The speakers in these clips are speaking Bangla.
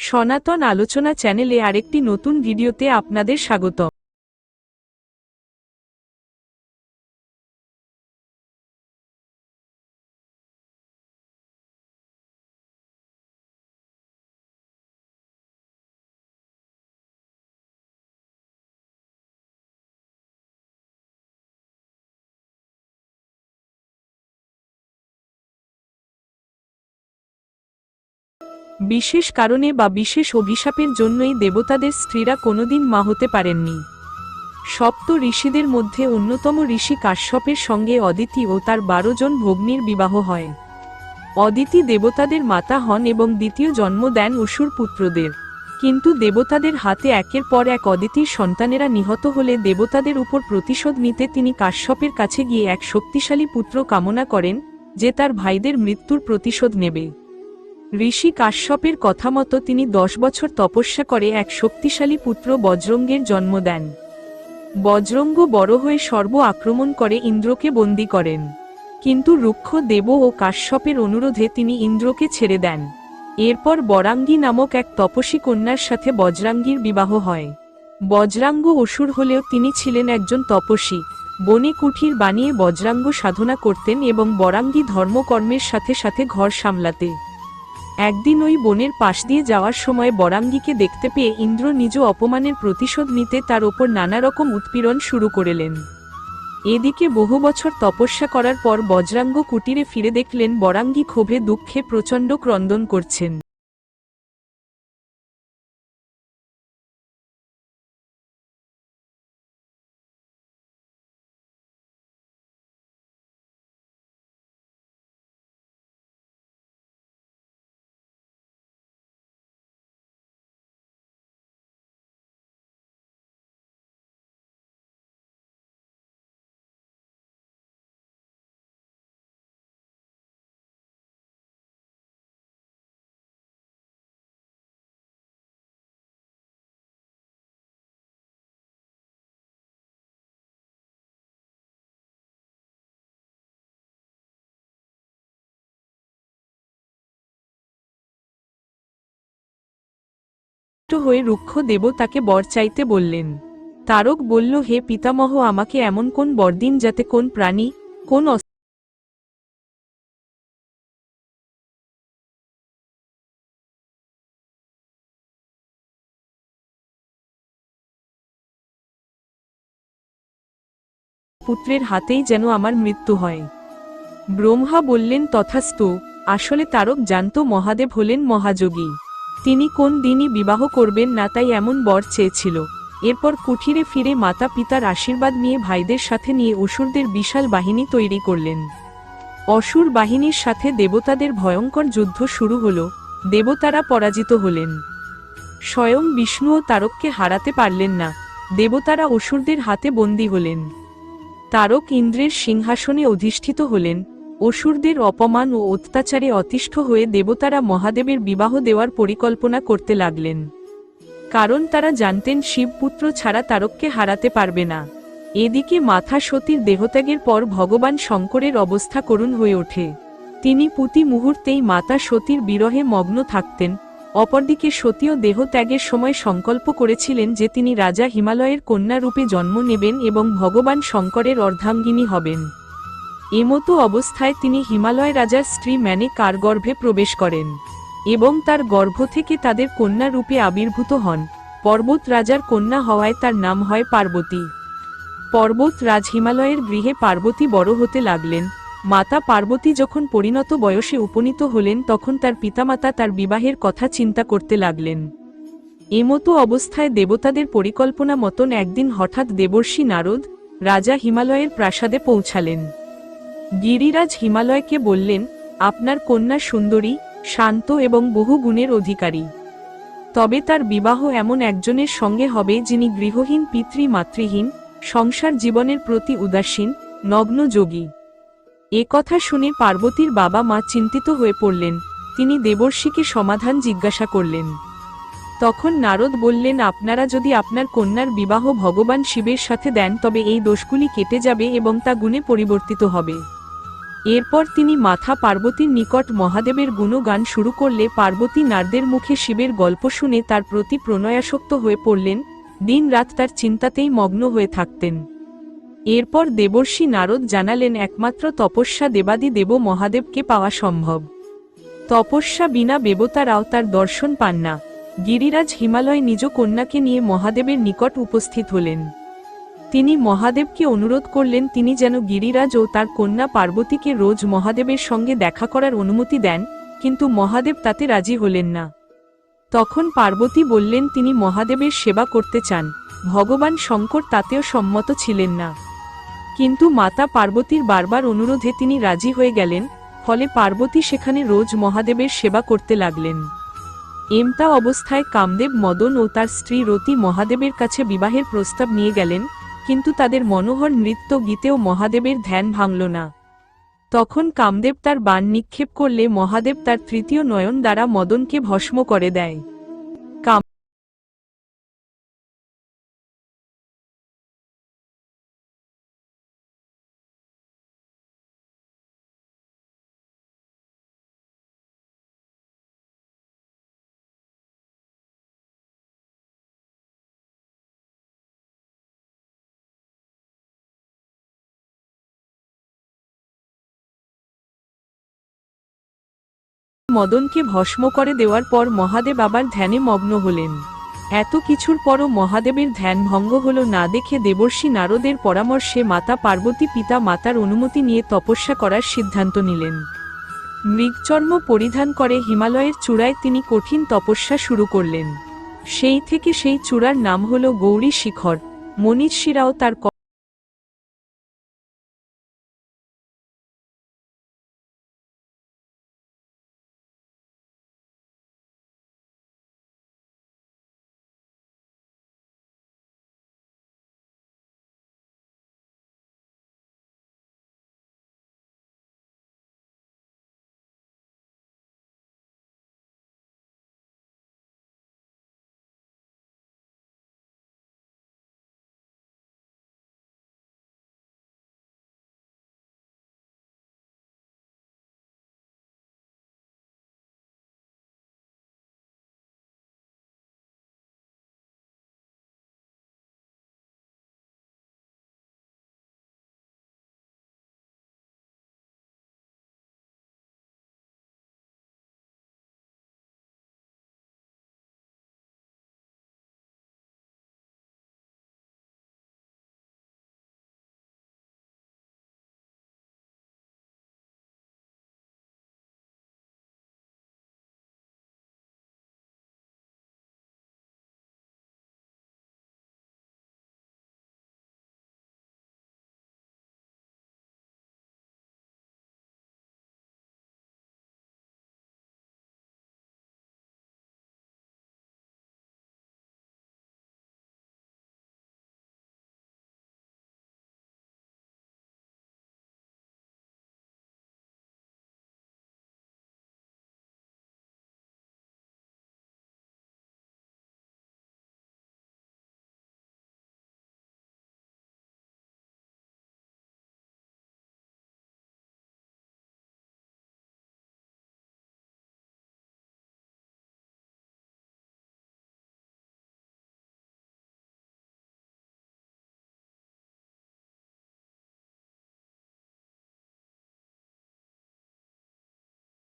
সনাতন আলোচনা চ্যানেলে আরেকটি নতুন ভিডিওতে আপনাদের স্বাগত বিশেষ কারণে বা বিশেষ অভিশাপের জন্যই দেবতাদের স্ত্রীরা কোনোদিন মা হতে পারেননি। সপ্ত ঋষিদের মধ্যে অন্যতম ঋষি কাশ্যপের সঙ্গে অদিতি ও তার বারো জন ভগ্নীর বিবাহ হয়। অদিতি দেবতাদের মাতা হন এবং দ্বিতীয় জন্ম দেন অসুর পুত্রদের। কিন্তু দেবতাদের হাতে একের পর এক অদিতির সন্তানেরা নিহত হলে দেবতাদের উপর প্রতিশোধ নিতে তিনি কাশ্যপের কাছে গিয়ে এক শক্তিশালী পুত্র কামনা করেন, যে তার ভাইদের মৃত্যুর প্রতিশোধ নেবে। ঋষি কাশ্যপের কথা মতো তিনি দশ বছর তপস্যা করে এক শক্তিশালী পুত্র বজ্রঙ্গের জন্ম দেন। বজ্রঙ্গ বড় হয়ে সর্ব আক্রমণ করে ইন্দ্রকে বন্দী করেন। কিন্তু রুক্ষ দেব ও কাশ্যপের অনুরোধে তিনি ইন্দ্রকে ছেড়ে দেন। এরপর বরাঙ্গী নামক এক তপসী কন্যার সাথে বজ্রাঙ্গীর বিবাহ হয়। বজ্রাঙ্গ অসুর হলেও তিনি ছিলেন একজন তপসী বনে কুঠির বানিয়ে বজ্রাঙ্গ সাধনা করতেন এবং বরাঙ্গী ধর্মকর্মের সাথে সাথে ঘর সামলাতে। একদিন ওই বনের পাশ দিয়ে যাওয়ার সময় বরাঙ্গিকে দেখতে পেয়ে ইন্দ্র নিজ অপমানের প্রতিশোধ নিতে তার ওপর নানা রকম উৎপীড়ন শুরু করেলেন। এদিকে বহু বছর তপস্যা করার পর বজ্রাঙ্গ কুটিরে ফিরে দেখলেন বরাঙ্গি ক্ষোভে দুঃখে প্রচণ্ড ক্রন্দন করছেন। হয়ে রুক্ষ দেব তাকে বর চাইতে বললেন। তারক বলল, হে পিতামহ, আমাকে এমন কোন বরদিন যাতে কোন প্রাণী, কোন পুত্রের হাতেই যেন আমার মৃত্যু হয়। ব্রহ্মা বললেন, তথাস্তু, আসলে তারক জানত মহাদেব হলেন মহাযোগী। তিনি কোন দিনই বিবাহ করবেন না তাই এমন বর চেয়েছিল। এরপর কুঠিরে ফিরে মাতা পিতার আশীর্বাদ নিয়ে ভাইদের সাথে নিয়ে অসুরদের বিশাল বাহিনী তৈরি করলেন। অসুর বাহিনীর সাথে দেবতাদের ভয়ঙ্কর যুদ্ধ শুরু হল। দেবতারা পরাজিত হলেন। স্বয়ং বিষ্ণু ও তারককে হারাতে পারলেন না। দেবতারা অসুরদের হাতে বন্দী হলেন। তারক ইন্দ্রের সিংহাসনে অধিষ্ঠিত হলেন। অসুরদের অপমান ও অত্যাচারে অতিষ্ঠ হয়ে দেবতারা মহাদেবের বিবাহ দেওয়ার পরিকল্পনা করতে লাগলেন। কারণ তারা জানতেন শিবপুত্র ছাড়া তারককে হারাতে পারবে না। এদিকে মাথা সতীর দেহত্যাগের পর ভগবান শঙ্করের অবস্থা করুণ হয়ে ওঠে। তিনি প্রতি মুহূর্তেই মাতা সতীর বিরহে মগ্ন থাকতেন। অপরদিকে সতীয় দেহত্যাগের সময় সংকল্প করেছিলেন যে তিনি রাজা হিমালয়ের কন্যা রূপে জন্ম নেবেন এবং ভগবান শঙ্করের অর্ধাঙ্গিনী হবেন। এমতো অবস্থায় তিনি হিমালয় রাজার স্ত্রী ম্যানে কার গর্ভে প্রবেশ করেন এবং তার গর্ভ থেকে তাদের কন্যা রূপে আবির্ভূত হন। পর্বত রাজার কন্যা হওয়ায় তার নাম হয় পার্বতী। পর্বত রাজ হিমালয়ের গৃহে পার্বতী বড় হতে লাগলেন। মাতা পার্বতী যখন পরিণত বয়সে উপনীত হলেন, তখন তার পিতামাতা তার বিবাহের কথা চিন্তা করতে লাগলেন। এমতো অবস্থায় দেবতাদের পরিকল্পনা মতন একদিন হঠাৎ দেবর্ষী নারদ রাজা হিমালয়ের প্রাসাদে পৌঁছালেন। গিরিরাজ হিমালয়কে বললেন, আপনার কন্যা সুন্দরী, শান্ত এবং বহু গুণের অধিকারী। তবে তার বিবাহ এমন একজনের সঙ্গে হবে যিনি গৃহহীন পিতৃ মাতৃহীন সংসার জীবনের প্রতি উদাসীন, নগ্ন যোগী। এ কথা শুনে পার্বতীর বাবা মা চিন্তিত হয়ে পড়লেন। তিনি দেবর্ষীকে সমাধান জিজ্ঞাসা করলেন। তখন নারদ বললেন, আপনারা যদি আপনার কন্যার বিবাহ ভগবান শিবের সাথে দেন, তবে এই দোষগুলি কেটে যাবে এবং তা গুণে পরিবর্তিত হবে। এরপর তিনি মাথা পার্বতীর নিকট মহাদেবের গুণগান শুরু করলে পার্বতী নারদের মুখে শিবের গল্প শুনে তার প্রতি প্রণয়াসক্ত হয়ে পড়লেন দিন রাত তার চিন্তাতেই মগ্ন হয়ে থাকতেন। এরপর দেবর্ষী নারদ জানালেন, একমাত্র তপস্যা দেবাদি দেব মহাদেবকে পাওয়া সম্ভব। তপস্যা বিনা বেবতারাও তার দর্শন পান না। গিরিরাজ হিমালয় নিজ কন্যাকে নিয়ে মহাদেবের নিকট উপস্থিত হলেন। তিনি মহাদেবকে অনুরোধ করলেন তিনি যেন গিরিরাজ ও তার কন্যা পার্বতীকে রোজ মহাদেবের সঙ্গে দেখা করার অনুমতি দেন, কিন্তু মহাদেব তাতে রাজি হলেন না। তখন পার্বতী বললেন তিনি মহাদেবের সেবা করতে চান, ভগবান শঙ্কর তাতেও সম্মত ছিলেন না। কিন্তু মাতা পার্বতীর বারবার অনুরোধে তিনি রাজি হয়ে গেলেন, ফলে পার্বতী সেখানে রোজ মহাদেবের সেবা করতে লাগলেন। এমতা অবস্থায় কামদেব মদন ও তার স্ত্রী রতি মহাদেবের কাছে বিবাহের প্রস্তাব নিয়ে গেলেন কিন্তু তাদের মনোহর নৃত্য গীতেও মহাদেবের ধ্যান ভাঙল না। তখন কামদেব তার বাণ নিক্ষেপ করলে মহাদেব তার তৃতীয় নয়ন দ্বারা মদনকে ভস্ম করে দেয়। মদনকে ভস্ম করে দেওয়ার পর মহাদেব আবার ধ্যানে মগ্ন হলেন। এত কিছুর পরও মহাদেবের ধ্যান ভঙ্গ হল না দেখে দেবর্ষী নারদের পরামর্শে মাতা পার্বতী পিতা মাতার অনুমতি নিয়ে তপস্যা করার সিদ্ধান্ত নিলেন। মৃগচর্ম পরিধান করে হিমালয়ের চূড়ায় তিনি কঠিন তপস্যা শুরু করলেন। সেই থেকে সেই চূড়ার নাম হল গৌরী শিখর। মনীষীরাও তার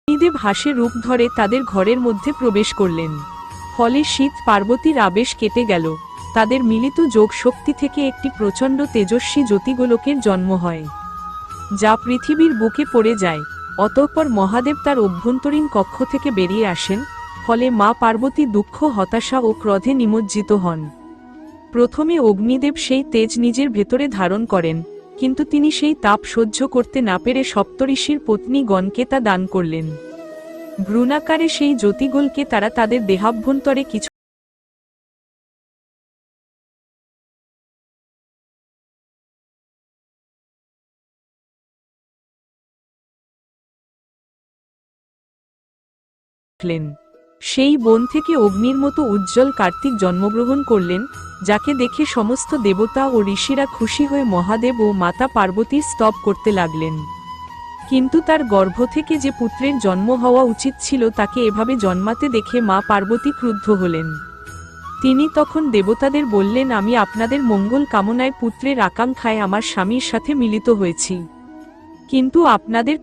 শনিদেব হাসে রূপ ধরে তাদের ঘরের মধ্যে প্রবেশ করলেন। ফলে শীত পার্বতীর আবেশ কেটে গেল। তাদের মিলিত যোগ শক্তি থেকে একটি প্রচণ্ড তেজস্বী জ্যোতিগোলকের জন্ম হয়, যা পৃথিবীর বুকে পড়ে যায়। অতঃপর মহাদেব তার অভ্যন্তরীণ কক্ষ থেকে বেরিয়ে আসেন, ফলে মা পার্বতী দুঃখ, হতাশা ও ক্রোধে নিমজ্জিত হন। প্রথমে অগ্নিদেব সেই তেজ নিজের ভেতরে ধারণ করেন কিন্তু তিনি সেই তাপ সহ্য করতে না পেরে সপ্তঋষির পত্নী গণকে তা দান করলেন। ভ্রূণাকারে সেই জ্যোতিগোলকে তারা তাদের দেহাভ্যন্তরে কিছু সেই বন থেকে অগ্নির মতো উজ্জ্বল কার্তিক জন্মগ্রহণ করলেন যাকে দেখে সমস্ত দেবতা ও ঋষিরা খুশি হয়ে মহাদেব ও মাতা পার্বতীর স্তব করতে লাগলেন। কিন্তু তার গর্ভ থেকে যে পুত্রের জন্ম হওয়া উচিত ছিল তাকে এভাবে জন্মাতে দেখে মা পার্বতী ক্রুদ্ধ হলেন। তিনি তখন দেবতাদের বললেন, আমি আপনাদের মঙ্গল কামনায় পুত্রের আকাঙ্ক্ষায় আমার স্বামীর সাথে মিলিত হয়েছি। কিন্তু আপনাদের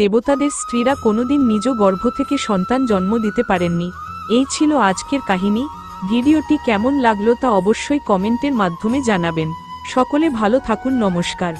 দেবতাদের স্ত্রীরা কোনোদিন নিজ গর্ভ থেকে সন্তান জন্ম দিতে পারেননি। এই ছিল আজকের কাহিনী। ভিডিওটি কেমন লাগল তা অবশ্যই কমেন্টের মাধ্যমে জানাবেন। সকলে ভালো থাকুন, নমস্কার।